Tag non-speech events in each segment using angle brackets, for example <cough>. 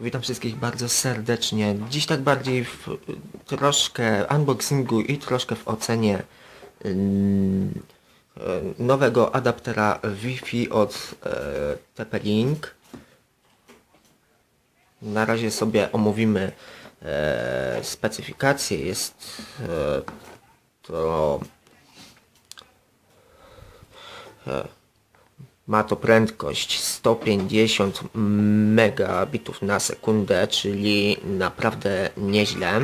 Witam wszystkich bardzo serdecznie. Dziś tak bardziej w troszkę unboxingu i troszkę w ocenie ym, e, nowego adaptera Wi-Fi od e, TP-Link. Na razie sobie omówimy e, specyfikację. Jest to ma to prędkość 150 megabitów na sekundę, czyli naprawdę nieźle.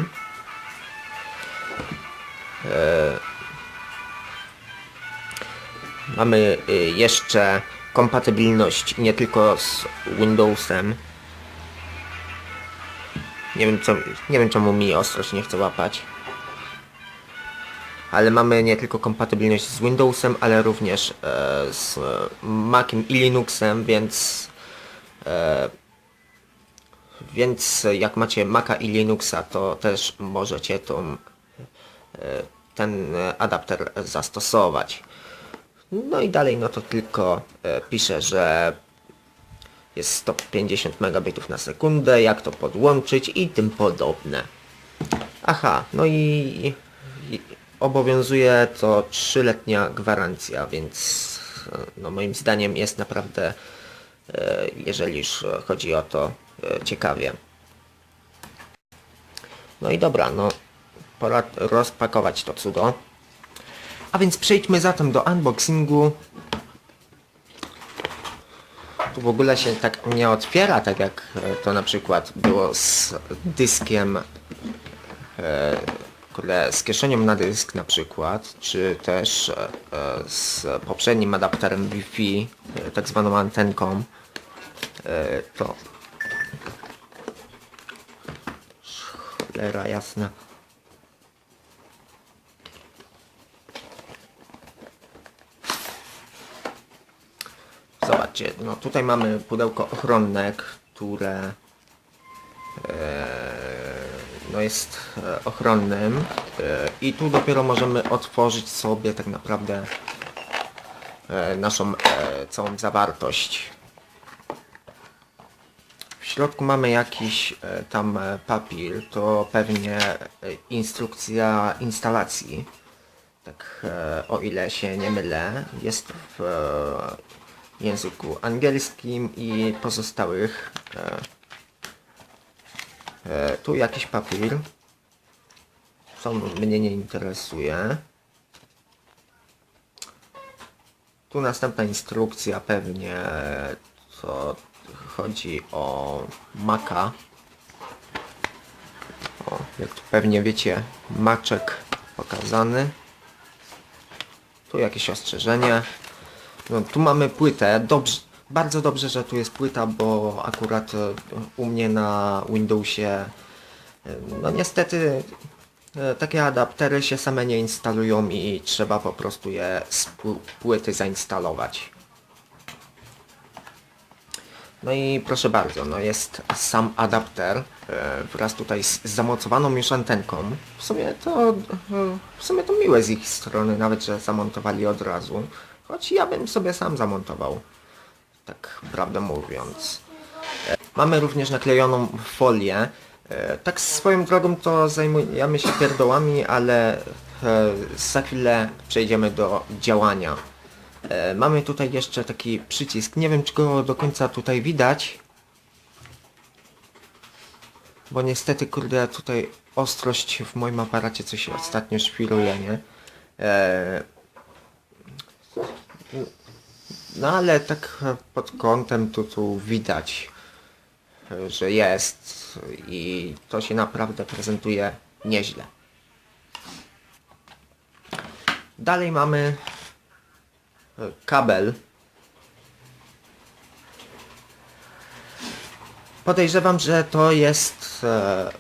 E, Mamy y, jeszcze kompatybilność nie tylko z Windowsem. Nie wiem, co, nie wiem czemu mi ostrość nie chce łapać. Ale mamy nie tylko kompatybilność z Windowsem, ale również e, z Maciem i Linuxem, więc e, więc jak macie Maca i Linuxa, to też możecie tą, e, ten adapter zastosować. No i dalej, no to tylko e, pisze, że jest 150 megabitów na sekundę, jak to podłączyć i tym podobne. Aha, no i, i obowiązuje to trzyletnia gwarancja, więc e, no moim zdaniem jest naprawdę, e, jeżeli już chodzi o to, e, ciekawie. No i dobra, no pora rozpakować to cudo. A więc przejdźmy zatem do unboxingu. Tu w ogóle się tak nie otwiera, tak jak to na przykład było z dyskiem, kurde, z kieszenią na dysk na przykład, czy też e, e, z poprzednim adapterem Wi-Fi, e, tak zwaną antenką. To cholera jasna. Zobaczcie, no tutaj mamy pudełko ochronne, które no jest e, ochronnym e, i tu dopiero możemy otworzyć sobie tak naprawdę e, naszą całą zawartość. W środku mamy jakiś tam papier, to pewnie instrukcja instalacji. Tak o ile się nie mylę, jest w języku angielskim i pozostałych. E, tu jakiś papier. Co mnie nie interesuje. Tu następna instrukcja pewnie co chodzi o Maca. O, jak tu pewnie wiecie, maczek pokazany. Tu jakieś ostrzeżenie. No, tu mamy płytę. Dobrze, bardzo dobrze, że tu jest płyta, bo akurat e, u mnie na Windowsie e, no niestety e, takie adaptery się same nie instalują i trzeba po prostu je z pł- płyty zainstalować. No i proszę bardzo, no jest sam adapter wraz tutaj z zamocowaną już antenką. W sumie to w sumie to miłe z ich strony, nawet że zamontowali od razu. Choć ja bym sobie sam zamontował. Tak prawdę mówiąc. Mamy również naklejoną folię. E, Tak swoją drogą to zajmujemy się pierdołami, ale e, za chwilę przejdziemy do działania. E, Mamy tutaj jeszcze taki przycisk. Nie wiem czy go do końca tutaj widać. Bo niestety kurde tutaj ostrość w moim aparacie coś ostatnio świruje, nie? No ale tak pod kątem tu, tu widać, że jest i to się naprawdę prezentuje nieźle. Dalej mamy e, kabel. Podejrzewam, że to jest e, e,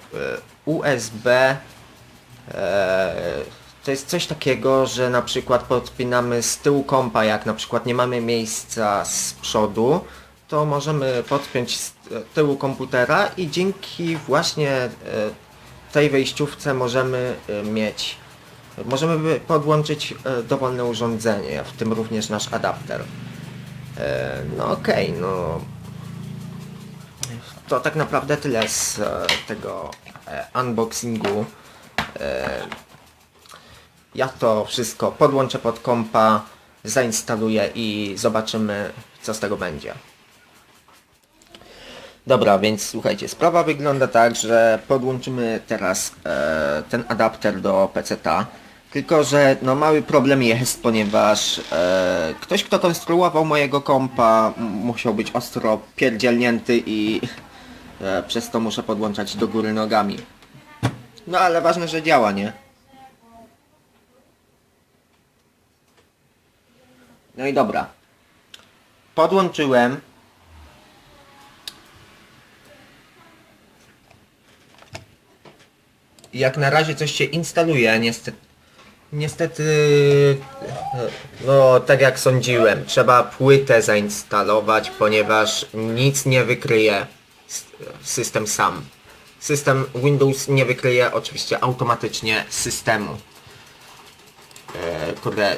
USB. To jest coś takiego, że na przykład podpinamy z tyłu kompa, jak na przykład nie mamy miejsca z przodu, to możemy podpiąć z tyłu komputera i dzięki właśnie e, tej wejściówce możemy e, mieć, możemy podłączyć e, dowolne urządzenie, w tym również nasz adapter. No okej, no to tak naprawdę tyle z tego unboxingu. Ja to wszystko podłączę pod kompa, zainstaluję i zobaczymy co z tego będzie. Dobra, więc słuchajcie, sprawa wygląda tak, że podłączymy teraz e, ten adapter do PC-ta. Tylko, że no mały problem jest, ponieważ e, ktoś kto konstruował mojego kompa musiał być ostro pierdzielnięty i e, przez to muszę podłączać do góry nogami. No ale ważne, że działa, nie? No i dobra. Podłączyłem. Jak na razie coś się instaluje, niestety. Niestety, no tak jak sądziłem, trzeba płytę zainstalować, ponieważ nic nie wykryje system sam. System Windows nie wykryje oczywiście automatycznie systemu. E, kurde.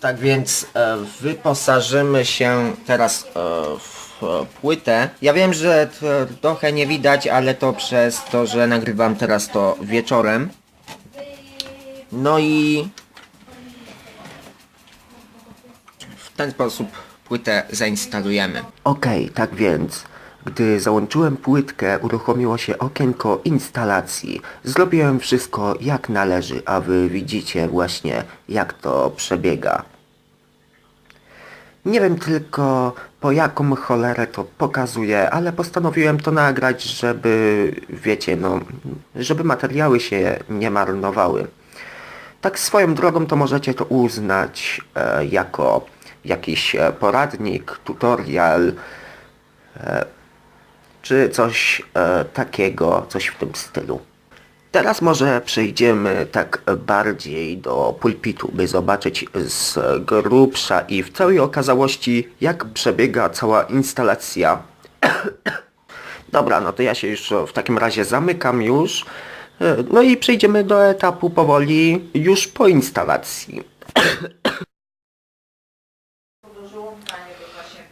Tak więc e, wyposażymy się teraz e, w e, płytę. Ja wiem, że trochę nie widać, ale to przez to, że nagrywam teraz to wieczorem. No i w ten sposób płytę zainstalujemy. Okej, tak więc, gdy załączyłem płytkę, uruchomiło się okienko instalacji. Zrobiłem wszystko jak należy, a wy widzicie właśnie jak to przebiega. Nie wiem tylko po jaką cholerę to pokazuje, ale postanowiłem to nagrać, żeby, wiecie, no, żeby materiały się nie marnowały. Tak swoją drogą to możecie to uznać e, jako jakiś e, poradnik, tutorial, e, czy coś e, takiego, coś w tym stylu. Teraz może przejdziemy tak bardziej do pulpitu, by zobaczyć z grubsza i w całej okazałości, jak przebiega cała instalacja. <coughs> Dobra, no to ja się już w takim razie zamykam już. No i przejdziemy do etapu powoli już po instalacji. <coughs>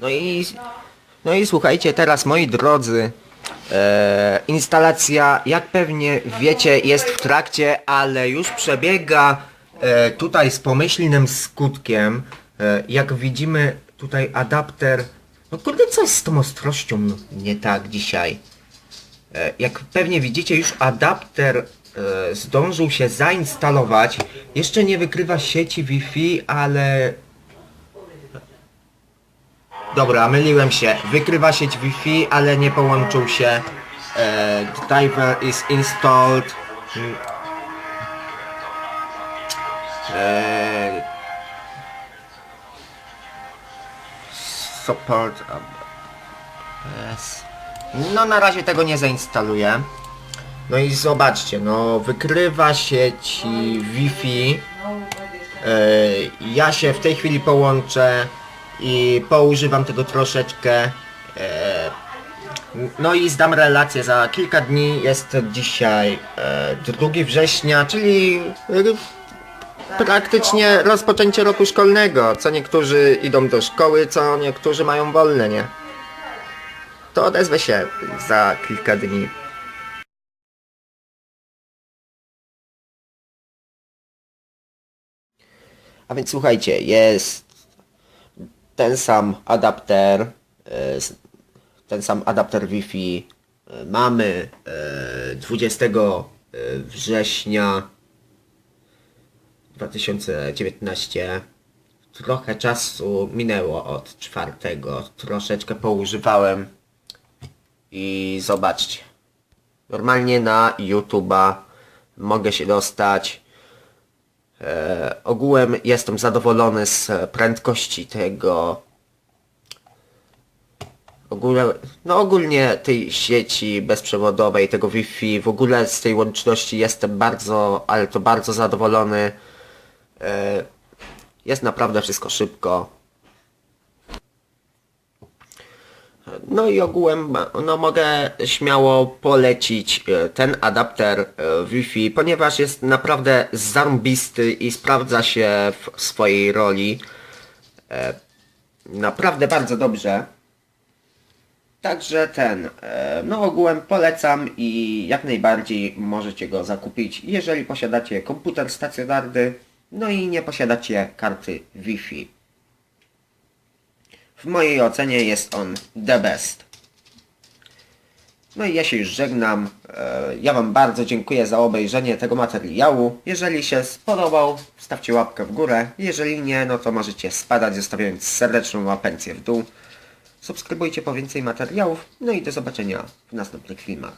No i, no i słuchajcie, teraz moi drodzy, e, instalacja, jak pewnie wiecie, jest w trakcie, ale już przebiega e, tutaj z pomyślnym skutkiem. E, jak widzimy tutaj adapter, no kurde, co jest z tą ostrością nie tak dzisiaj? E, Jak pewnie widzicie, już adapter e, zdążył się zainstalować. Jeszcze nie wykrywa sieci Wi-Fi, ale... Dobra, myliłem się. Wykrywa sieć Wi-Fi, ale nie połączył się. E, driver is installed. Mm. E, support. Yes. No na razie tego nie zainstaluję. No i zobaczcie, no wykrywa sieci Wi-Fi. E, ja się w tej chwili połączę i poużywam tego troszeczkę. E, no i zdam relację za kilka dni. Jest dzisiaj e, 2 września, czyli e, praktycznie rozpoczęcie roku szkolnego. Co niektórzy idą do szkoły, co niektórzy mają wolne, nie? to odezwę się za kilka dni. A więc słuchajcie, jest ten sam adapter, e, ten sam adapter Wi-Fi e, mamy e, 20 e, września 2019. Trochę czasu minęło od czwartego, troszeczkę poużywałem i zobaczcie. Normalnie na YouTube'a mogę się dostać. E, ogółem jestem zadowolony z prędkości tego. Ogólnie, no ogólnie tej sieci bezprzewodowej, tego Wi-Fi, w ogóle z tej łączności jestem bardzo, ale to bardzo zadowolony. E, jest naprawdę wszystko szybko. No i ogółem no mogę śmiało polecić e, ten adapter e, Wi-Fi, ponieważ jest naprawdę zarąbisty i sprawdza się w swojej roli. E, Naprawdę bardzo dobrze. Także ten, no ogółem polecam i jak najbardziej możecie go zakupić, jeżeli posiadacie komputer stacjonarny, no i nie posiadacie karty Wi-Fi. W mojej ocenie jest on the best. No i ja się już żegnam. E, Ja Wam bardzo dziękuję za obejrzenie tego materiału. Jeżeli się spodobał, stawcie łapkę w górę. Jeżeli nie, no to możecie spadać zostawiając serdeczną łapencję w dół. Subskrybujcie po więcej materiałów. No i do zobaczenia w następnych filmach.